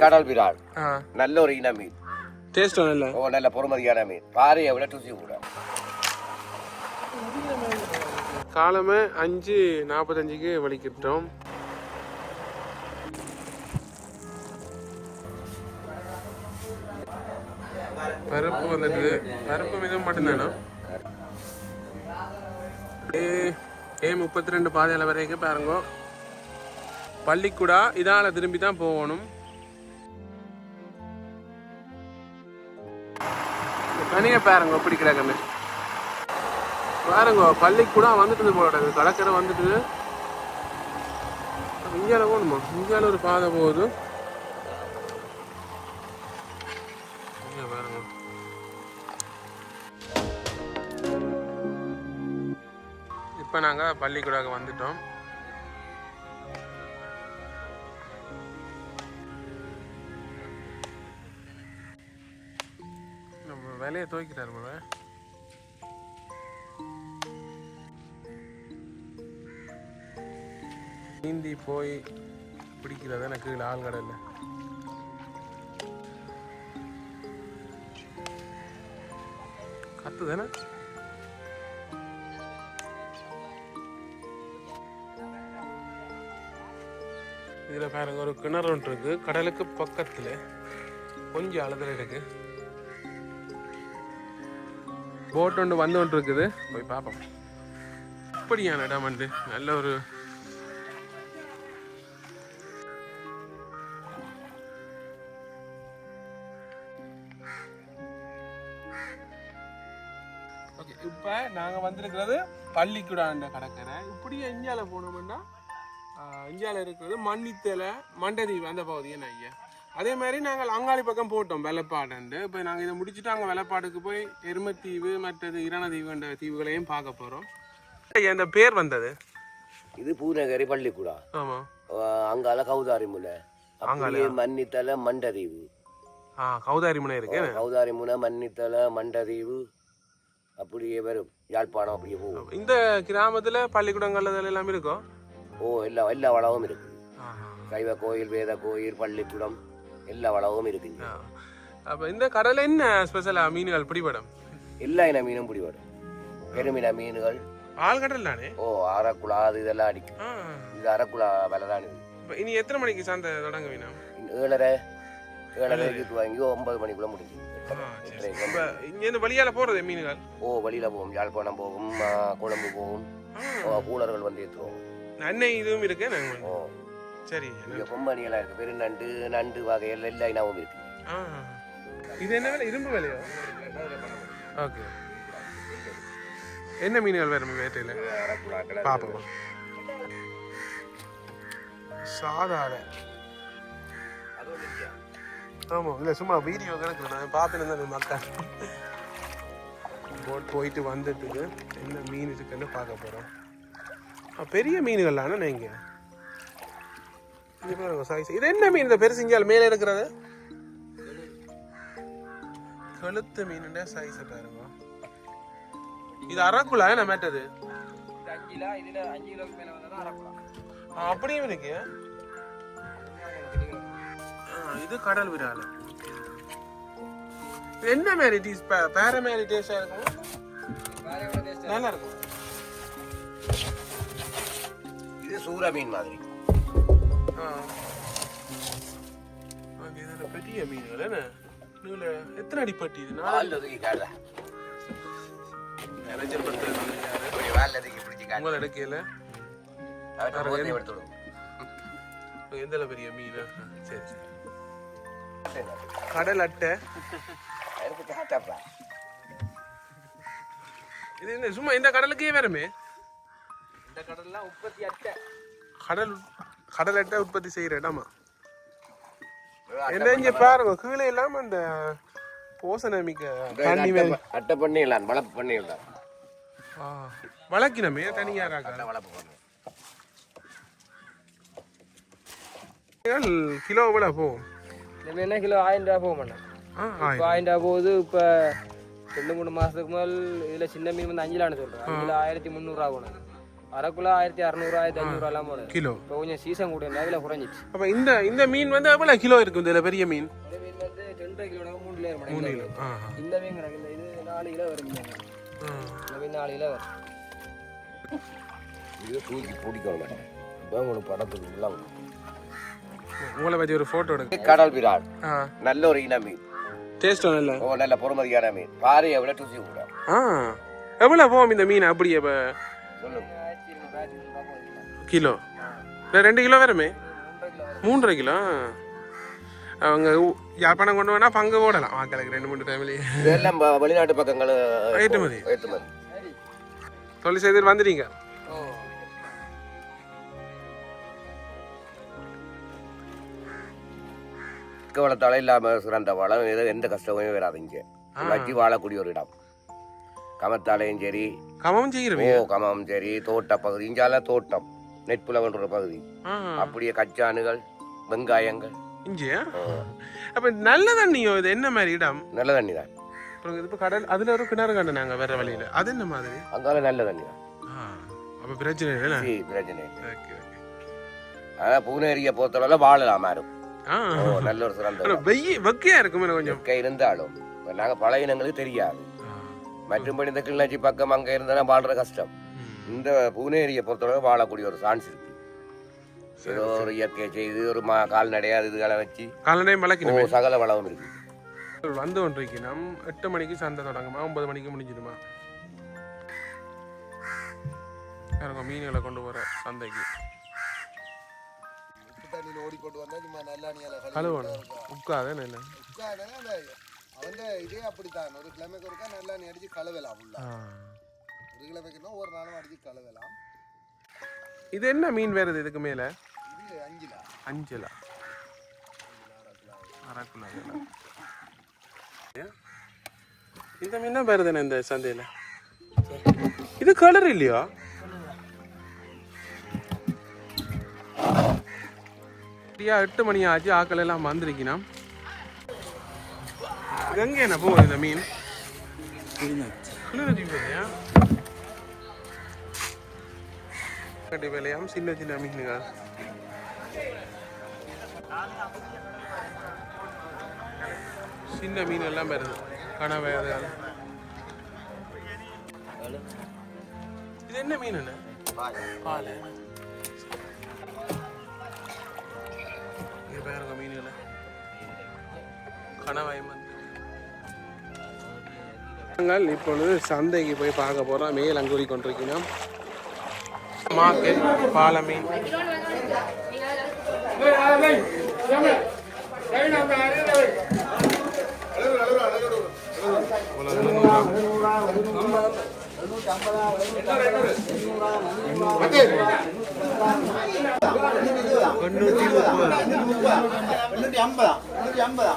கடல் விரால். நல்ல ஒரு இன மீன். டேஸ்ட் நல்ல ஓ நல்ல பொறுமதியான மீன். பாறையை விட ருசி கூட. காலமே அஞ்சு நாற்பத்தஞ்சுக்கு வலிக்கிட்டோம். பருப்பு வந்துட்டு பருப்பு மிதம் மட்டும்தானோ ஏ ஏ முப்பத்தி ரெண்டு பாதையில் வரைக்கும் பாருங்க. பள்ளிக்கூடா இதால திரும்பி தான் போகணும். தனியாக பாருங்க எப்படி கிடக்குன்னு பாருங்க பள்ளிக்கூடம் வந்துட்டு போல கடற்கரை வந்துட்டு இந்தியாவில் போகணுமா? இந்தியாவில் ஒரு பாதை போகுது. பாருங்க. இப்போ நாங்கள் பள்ளிக்கூடாக வந்துட்டோம். தலையை துவைக்கிறார் போல நீந்தி போய் பிடிக்கிறத எனக்கு கீழே ஆள் கத்து தானே இதில் பாருங்க ஒரு கிணறு ஒன்று இருக்கு. கடலுக்கு பக்கத்தில் கொஞ்சம் அழுதல் இருக்கு. போட் ஒன்று வந்து ஒன்று இருக்குது போய் பார்ப்போம். இப்படியான இடம் வந்து நல்ல ஒரு ஓகே இப்போ நாங்கள் வந்திருக்கிறது பள்ளிக்கூடாண்ட கடற்கரை. இப்படியே இந்தியாவில் போனோம்னா இந்தியாவில் இருக்கிறது மண்ணித்தலை மண்டதீவு அந்த பகுதியை ஐயா? அதே மாதிரி நாங்கள் அங்காளி பக்கம் போட்டோம் வெள்ளப்பாடுண்டு இப்போ நாங்கள் இதை முடிச்சுட்டு அங்கே வெள்ளப்பாடுக்கு போய் எருமத்தீவு மற்றது இரணதீவுன்ற தீவுகளையும் பார்க்க போகிறோம் அந்த பேர் வந்தது? இது பூநகரி பள்ளிக்கூடா. ஆமாம் அங்கால கௌதாரி முனை அப்படியே மன்னித்தலை மண்டதீவு. ஆ கௌதாரி முனை இருக்கு கௌதாரி முனை மன்னித்தலை மண்டதீவு. அப்படியே வரும். யாழ்ப்பாணம் அப்படியே போகும். இந்த கிராமத்தில் பள்ளிக்கூடங்கள் எல்லாமே இருக்கும் ஓ எல்லா எல்லா வளமும் இருக்கு. சைவ கோயில் வேத கோயில் பள்ளிக்கூடம். எல்லா வளமும் இருக்குங்க. அப்போ இந்த கடலில் என்ன ஸ்பெஷலாக மீன்கள் பிடிபடும்? எல்லா இன மீனும் பிடிபடும். பெருமின மீன்கள். ஆழ்கடல் தானே? ஓ அரக்குலா அது இதெல்லாம் அடிக்கும். இது அரக்குலா விலை தான் இது. இப்போ இனி எத்தனை மணிக்கு சந்தை தொடங்க வேணும் ஏழரை ஏழரைக்கு வாங்கி ஒன்பது மணிக்குள்ள முடிஞ்சு இங்கேருந்து வழியால் போகிறது மீன்கள்? ஓ வழியில போகும் யாழ்ப்பாணம் போகும் கொழும்பு போகும் பூலர்கள் வந்து ஏற்றுவோம். அன்னை இதுவும் இருக்கு ஓ. சரி. இங்க கொம்பனி எல்லாம் இருக்கு. பெருநண்டு நண்டு வகைகள் எல்லா இனமும் இருக்கு. ஆ. இது என்ன விலை? இரும்பு விலையோ? ஓகே. என்ன மீன்கள் வேறு வேட்டையில் பார்ப்போம் சாதாரண. ஆமாம் இல்லை சும்மா வீடியோ கணக்கு நான் இருந்தேன் மக்கள் போட் போயிட்டு வந்துட்டு என்ன மீன் இருக்குன்னு பார்க்க போகிறோம் பெரிய மீன்கள்லான நீங்கள் இது பாருங்க size. இது என்ன மீன் இந்த பெருசிஞ்சால் மேலே இருக்கிறது கழுத்து மீன் சைஸ் பாருங்க. இது அரக்குலா என்ன மேட்டது அப்படியும் இருக்கு. இது கடல் விரால் என்ன மேரிட்டிஸ் டீஸ் பேர மேரிட்டேஷா இருக்கும்? நல்லா இருக்கும். இது சூரா மீன் மாதிரி. இதுல பெரிய மீன்கள் என்ன இதுல எத்தனை அடி பட்டி இது? நாலு இப்படி வால் ஒதுக்கி பிடிச்சி காடு உங்களை எடுக்கல எந்த பெரிய மீன்? சரி சரி. கடல் அட்டை. இது என்ன சும்மா இந்த கடலுக்கே வருமே இந்த கடல்லாம் உற்பத்தி அட்டை. கடல் கடல் அட்டை உற்பத்தி செய்யற இடமா என்ன இங்க பாருங்க கீழே இல்லாம அந்த போசனை மிக்க தண்ணி மேல அட்டை பண்ணிடலாம் வளர்ப்பு பண்ணிடலாம். ஆ, வளர்க்கணுமே தனியா ராக்கா வளர்ப்பு கிலோ விலை போகும்? மீனா கிலோ? ஆயிரம் ரூபா போக மாட்டேன் ஆ இப்போ ஆயிரம். ரூபா போகுது இப்போ ரெண்டு மூணு மாதத்துக்கு முதல் இதில் சின்ன மீன் வந்து அஞ்சு லான்னு சொல்கிறேன் அஞ்சில் ஆயிரத்தி முந்நூறுரூவா போனது அரை கிலோ ஆயிரத்தி அறநூறு ஆயிரத்தி அஞ்சூறு எல்லாம் போடுது. கிலோ. இப்போ கொஞ்சம் சீசன் கூட அதில் குறைஞ்சிச்சு அப்ப இந்த இந்த மீன் வந்து எவ்வளவு கிலோ இருக்கும் இதுல பெரிய மீன்? மீன் வந்து கிலோ மூணு கிலோ இருக்கும் மூணு இந்த கிலோ. இந்த மீன் கிடக்கு இது நாலு கிலோ வரும் இந்த மீன். நாலு கிலோ வரும். இது தூக்கி பிடிக்கணும். இப்போ உங்களுக்கு படத்துக்கு எல்லாம் உங்களை பத்தி ஒரு போட்டோ எடுக்க கடல் ஆ. நல்ல ஒரு இன மீன். டேஸ்ட் இல்ல? ஓ நல்ல பொறுமதியான மீன். பாறையை விட ருசி கூட ஆ. எவ்வளவு போகும் இந்த மீன் அப்படியே இப்ப சொல்லுங்க. கிலோ. இல்ல, ரெண்டு கிலோ வருமே மூன்றரை கிலோ? அவங்க யாழ்ப்பாணம் கொண்டு வேணா பங்கு போடலாம். வாக்களுக்கு ரெண்டு மூணு ஃபேமிலி இதெல்லாம் வெளிநாட்டு பக்கங்கள் ஏற்றுமதி. ஏற்றுமதி. தொழில் செய்து வந்துட்டீங்க ஓ. வளத்தால இல்லாம சிறந்த வளம் இது எந்த கஷ்டமுமே வராது இங்க. வச்சு வாழக்கூடிய ஒரு இடம். கமத்தாலையும் சரி. கமம் ஓ செய்கிறவங்க கமம் சரி. தோட்ட பகுதி இங்கால தோட்டம். நெற்புலவன்ற பகுதி. அப்படியே கச்சானுகள் வெங்காயங்கள். ஓ, அப்ப நல்ல தண்ணியோ இது? என்ன மாதிரி இடம்? நல்ல தண்ணி தான் இப்போ கடல் அதுல ஒரு கிணறு கண்டு நாங்க வேற வழியில. அது என்ன மாதிரி? அங்கால நல்ல தண்ணி தான் அப்ப பிரச்சனை இல்லை. பிரச்சனை இல்லை. அதான் பூனேரியை பொறுத்தளவுல வாழலாம் மாறும் நல்ல ஒரு சிறந்த வெய்ய வெக்கையா இருக்குமே கொஞ்சம்? இயற்கை இருந்தாலும் நாங்க பழைய இனங்களுக்கு தெரியாது. மற்றும்படி இந்த கிளிநொச்சி பக்கம் அங்க இருந்தா வாழ்ற கஷ்டம். இந்த பூனேரியை பொறுத்தளவு வாழக்கூடிய ஒரு சான்ஸ் இருக்கு ஏதோ ஒரு இயற்கை செய்து ஒரு மா கால்நடையா இதுகளை வச்சு கால்நடையும் வளர்க்கணுமே சகல வளமும் இருக்கு வந்து ஒன்றைக்கு நம் எட்டு மணிக்கு சந்தை தொடங்குமா ஒன்பது மணிக்கு முடிஞ்சிடுமா எனக்கு மீன்களை கொண்டு போற சந்தைக்கு கழுவணும் உட்காத இல்லை அவன் இதே அப்படித்தான் ஒரு கிழமைக்கு ஒருக்கா நல்லா நீ அடிச்சு கழுவலாம் உள்ள ஒரு கிழமைக்குன்னா ஒரு நாளும் அடிச்சு கழுவலாம். இது என்ன மீன் வேறுது இதுக்கு மேல? இது அஞ்சுல. அஞ்சலா. அரைக்குலா இந்த மீன் தான் வேறுதானே இந்த சந்தையில? இது கலர் இல்லையா? சரியா எட்டு மணி ஆச்சு ஆக்கள் எல்லாம் வந்திருக்கணும் இது எங்க என்ன போகுது இந்த மீன்? கிளிநொச்சி. வேலையா கட்டி வேலையாம் சின்ன சின்ன மீனுங்க சின்ன மீன் எல்லாம் வருது கனவை அது இது என்ன மீன் என்ன? பாலை. இங்க பாருங்க மீன்களை. கனவாயம் வந்து. நாங்கள் இப்பொழுது சந்தைக்கு போய் பார்க்க போகிறோம் மேல் அங்குரி கொண்டிருக்கிறோம். மார்க்கெட் பாலமீன் எண்ணூத்தி முப்பது ஐம்பதா ஐம்பதா ஐம்பது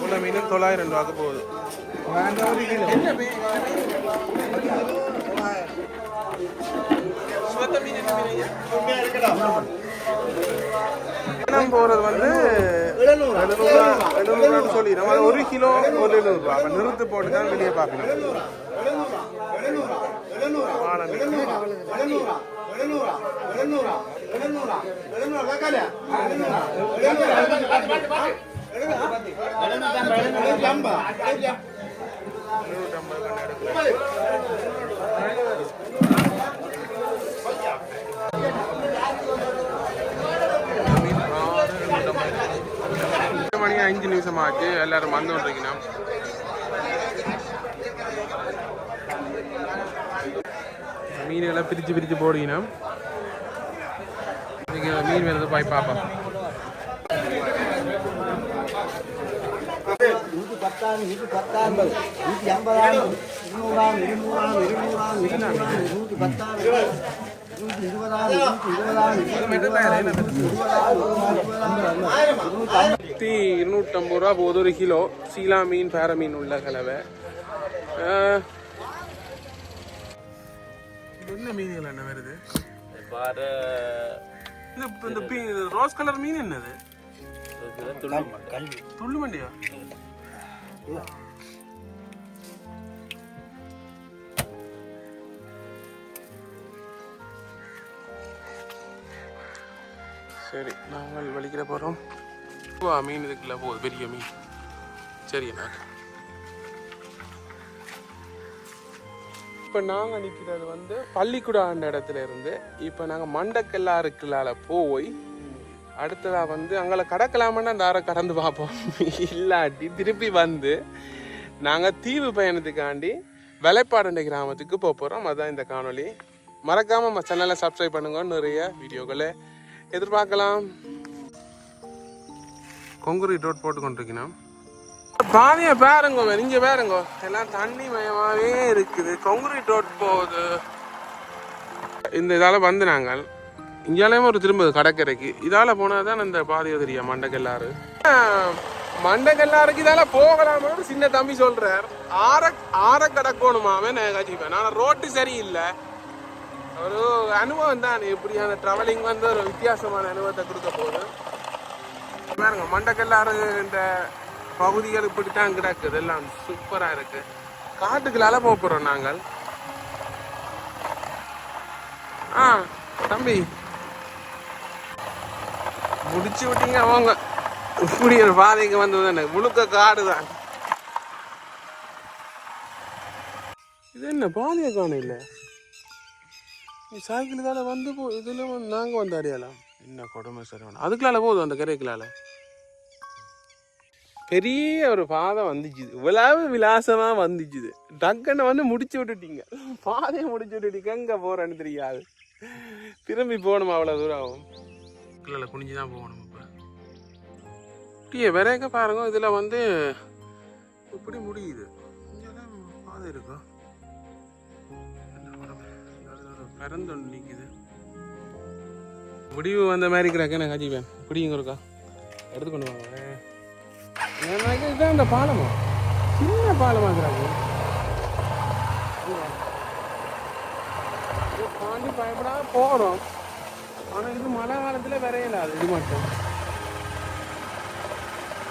உள்ள மீன் தொள்ளாயிரம் ரூபாய்க்கு போகுது இனம் போகிறது வந்து எழுநூறுபா எழுநூறுபான்னு சொல்லி நம்ம ஒரு கிலோ ஒரு எழுநூறுபா அப்போ நிறுத்து போட்டு தான் வெளியே பார்க்கணும் எழுநூறா மணி அஞ்சு நிமிஷம் ஆச்சு எல்லாரும் வந்து கொண்டிருக்கீங்க. மீன்களை பிரித்து பிரித்து போடுகிறோம் மீன் வருது பாய் பார்ப்போம். பத்தாம் நூற்றி பத்தாம் நூற்றி ஐம்பதாம் இருநூறாம் இருநூறாம் இருநூறாம் இருநூறாம் நூற்றி பத்தாம் நூற்றி இருபதாம் நூற்றி இருபதாம் நூற்றி இருநூற்றம்பது ரூபா போகுது ஒரு கிலோ சீலா மீன் பேர மீன் உள்ள கலவை என்ன மீன்கள் என்ன வருது இது இந்த பி- ரோஸ் கலர் மீன் என்னது துள்ளு வண்டியா சரி நாங்கள் வலிக்கிற போகிறோம் வா மீன் இதுக்குள்ள போகுது பெரிய மீன். சரி இப்போ நாங்கள் நிற்கிறது வந்து பள்ளிக்கூடாண்ட இடத்துல இருந்து இப்போ நாங்கள் மண்டக்கல்லாருக்குள்ளால போய் அடுத்ததாக வந்து அங்கே கடக்கலாமன்னா அந்த அரை கடந்து பார்ப்போம் இல்லாட்டி திருப்பி வந்து நாங்கள் தீவு பயணத்துக்காண்டி வெலைப்பாடண்டை கிராமத்துக்கு போக போகிறோம் அதுதான் இந்த காணொலி மறக்காமல் சேனலை சப்ஸ்கிரைப் பண்ணுங்க. நிறைய வீடியோக்களை எதிர்பார்க்கலாம். கொங்குரி ரோட் போட்டு கொண்டிருக்கணும் பாதையை பாருங்க இங்க பாருங்க. எல்லாம் தண்ணி மயமாவே இருக்குது. கொங்குரி ரோட் போகுது. இந்த இதால வந்து நாங்கள் இங்கேயும் ஒரு திரும்ப கடற்கரைக்கு. இதால போனால் தான் இந்த பாதையை தெரியும் மண்டக்கல்லாறு மண்டக்கல்லாருக்கு இதால போகலாமான்னு சின்ன தம்பி சொல்றார். ஆற ஆற கடக்கணுமாமே நான் கட்சிப்பேன் ஆனால் ரோட்டு சரியில்லை. ஒரு அனுபவம் தான். எப்படியான ட்ராவலிங் வந்து ஒரு வித்தியாசமான அனுபவத்தை கொடுக்க போகுது. பாருங்க மண்டக்கல்லாறு இந்த பகுதிகள் இப்படி தான் கிடக்குது. எல்லாம் சூப்பராக இருக்கு. காட்டுக்குள்ளால போக போகிறோம் நாங்கள். ஆ தம்பி. முடிச்சு விட்டீங்க அவங்க இப்படி ஒரு பாதைக்கு வந்தது எனக்கு முழுக்க காடு தான். இது என்ன பாதையை காணும் இல்லை நீ சைக்கிள் தானே வந்து போ இதில் வந்து வந்து அறியலாம் என்ன கொடுமை சார் அதுக்குள்ளால போதும் அந்த கரைக்குள்ளால பெரிய ஒரு பாதை வந்துச்சு இவ்வளவு விலாசமாக வந்துச்சுது. டக்குன்னு வந்து முடிச்சு விட்டுட்டீங்க. பாதையை முடிச்சு விட்டுட்டீங்க எங்கே போகிறேன்னு தெரியாது. திரும்பி போகணுமா அவ்வளோ தூரம்? ஆகும் இல்லை குனிஞ்சு தான் போகணும் இப்போ. இப்படியே விரைக்க பாருங்க இதில் வந்து இப்படி முடியுது? இங்கெல்லாம் பாதை இருக்கும் என்ன பரந்தொன்று நிற்குது முடிவு வந்த மாதிரி இருக்கிறாக்க நான் காஜிப்பேன் பிடிங்க இருக்கா எடுத்துக்கொண்டு வாங்க. எனக்கு இதுதான் இந்த பாலமா? சின்ன பாலமாக்குறாங்க பாண்டி பயப்படாம போகிறோம் ஆனால் இது மழை காலத்தில் விரையலாது இது மட்டும்.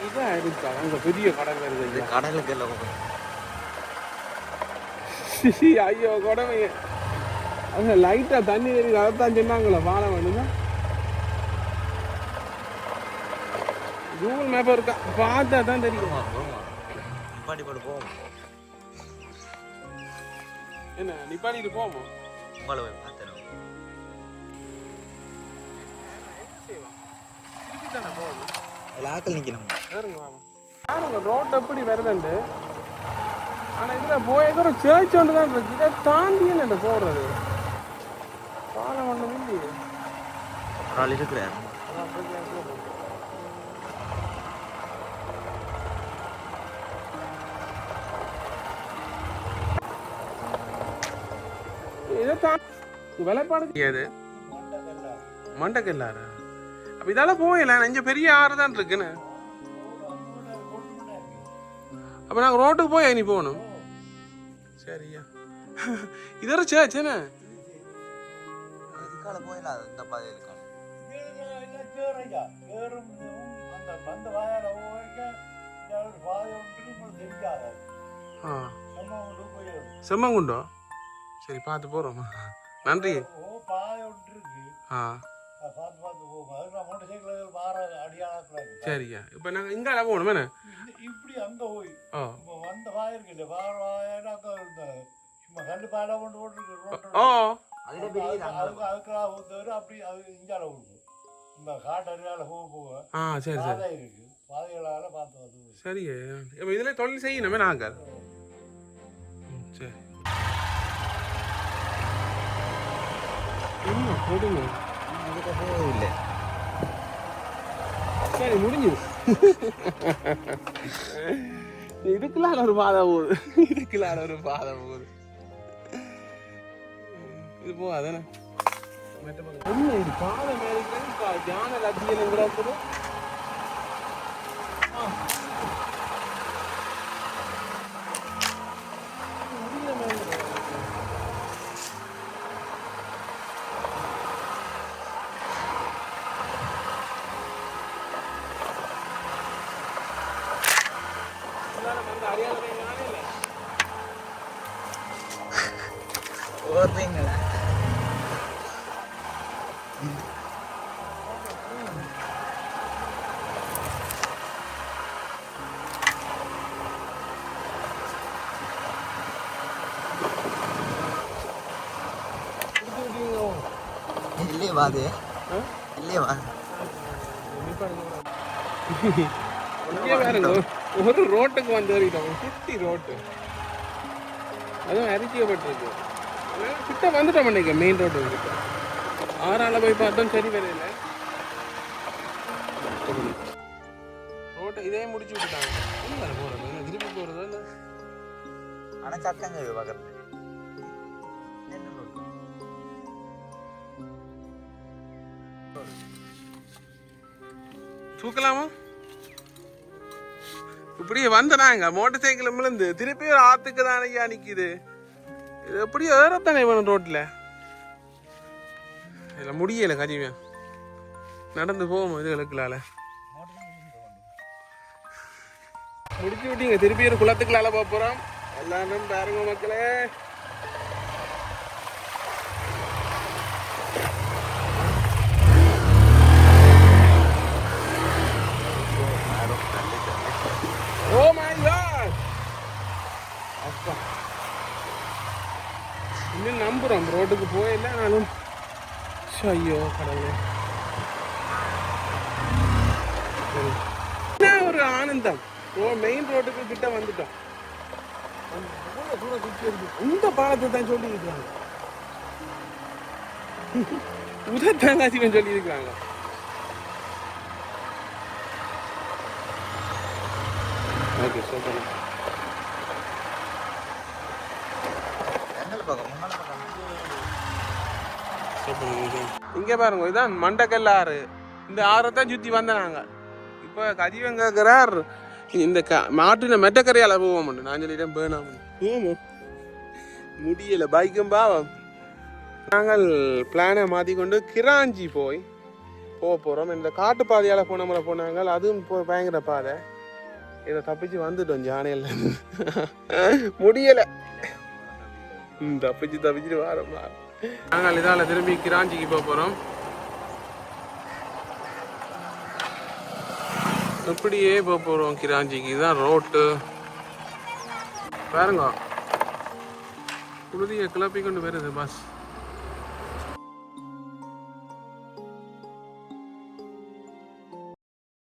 இதான் இருக்கா? அங்கே பெரிய கடல் வருது ஐயா. கடலுக்கு எல்லாம் ஐயோ அவங்க லைட்டாக தண்ணி தெரியுது அதைத்தான் சொன்னாங்களே பாலம் வேணும்னா. கூகுள் மேப் இருக்கா? பார்த்தா தான் தெரியும். போவோம்? என்ன நிப்பாடிட்டு உங்களை பார்த்தேன் ஆக்கள் நிற்கணும் பாருங்க ரோட் எப்படி வருதுண்டு. ஆனா இதுல போய் ஒரு சேர்ச் ஒன்று தான் இருக்கு. இதை தாண்டி என்ன போடுறது பாலம் ஒன்றும் இல்லையே. ஒரு ஆள் இருக்கிறார். இதை தாண்டி விலைப்பாடு மண்டக்கல்லாறு அப்ப இதால போயில இங்க பெரிய ஆறு தான் இருக்குன்னு. அப்ப நாங்க ரோட்டுக்கு போய் நீ போகணும். சரியா. இது ஒரு சேர்ச் என்ன? இதுக்கால போயிடலாம். இந்த பாதையில் இருக்காங்க ஆ. சரியா இப்போ நாங்கள் போகணும் என்ன? இப்படி அங்க போய். ஓ இப்ப வந்த வாய் இருக்குல்ல வார வாயினா அங்க இந்த சும்மா கண்டு பாலை கொண்டு போட்டு ஓ அதில் பெரிய அதுக்கு அதுக்கெல்லாம் அப்படி அது இந்த காட்டு அருகால போக போக ஆ சரி சரி. பாதை இருக்கு. பாதைகளால பார்த்து வந்து சரிங்க. இப்போ இதில் தொழில் செய்யணுமே நாங்கள் சரி. என்ன கொடுங்க இல்லை சரி முடிஞ்சுது இதுக்குலாம் ஒரு பாதை போகுது இதுக்குலாம் ஒரு பாதை போகுது இது போகாதானே என்ன இது பாதை மேலே தியான லத்தியம் கிடக்குது ஆ. முடியல மேலே. போறீங்களா வாது. இல்லையே பாருங்க ஒரு ரோட்டுக்கு வந்து ஏறிட்டோம். சுத்தி ரோட்டு. அதுவும் அறிக்கையப்பட்டிருக்கு கிட்ட வந்துட்டோம் நினைக்க மெயின் ரோட்டு கிட்ட ஆறால போய் பார்த்தோம் சரி வரையில. ரோட்டை இதே முடிச்சு விட்டுட்டாங்க. திருப்பி போறது இல்ல ஆனா சத்தங்க தூக்கலாமா? இப்படியே வந்தனாங்க மோட்டார் சைக்கிள் விழுந்து திருப்பி ஒரு ஆத்துக்கு தான் ஐயா நிற்கிது இது எப்படியோ ஏறத்தானே வேணும் ரோட்டில் இதில் முடியல கஜிவன் நடந்து போவோம் இதுகளுக்குலால முடிச்சு விட்டீங்க திருப்பி ஒரு குளத்துக்குள்ளால போக போறோம். எல்லாரும் பாருங்க மக்களே ஓ மை காட் அப்பா இன்னும் நம்புறோம். ரோட்டுக்கு போயில நானும். ஐயோ கடவுளே. ஒரு ஆனந்தம்? ஓ மெயின் ரோட்டுக்கு கிட்ட வந்துட்டோம். இருக்கு. இந்த பாலத்தை தான் சொல்லி இருக்காங்க உதத்தாங்காசிவன் சொல்லி இருக்காங்க ஓகே சொல்லுங்கள் பக்கம் இங்க பாருங்க இதுதான் மண்டக்கல் ஆறு. இந்த ஆறை தான் சுத்தி வந்த நாங்க. இப்போ கஜீவன் கேட்கிறார் இந்த க மாட்டின போக போவோம் நான் சொல்லிட்டேன் பேணாம் போவோம். முடியல பைக்கும் பாவம். நாங்கள் பிளானை மாற்றிக்கொண்டு கிராஞ்சி போய் போக போகிறோம் இந்த காட்டு பாதையால் போன முறை போனாங்க. அதுவும் போ பயங்கர பாதை. இதை தப்பிச்சு வந்துட்டோம் ஜானையில் முடியலை. தப்பிச்சு தப்பிச்சுட்டு வாரம் நாங்கள் இதால் திரும்பி கிராஞ்சிக்கு போக போகிறோம் இப்படியே போக போகிறோம் கிராஞ்சிக்கு. இதுதான் ரோட்டு பாருங்க. புழுதியை கிளப்பி கொண்டு வருது பஸ்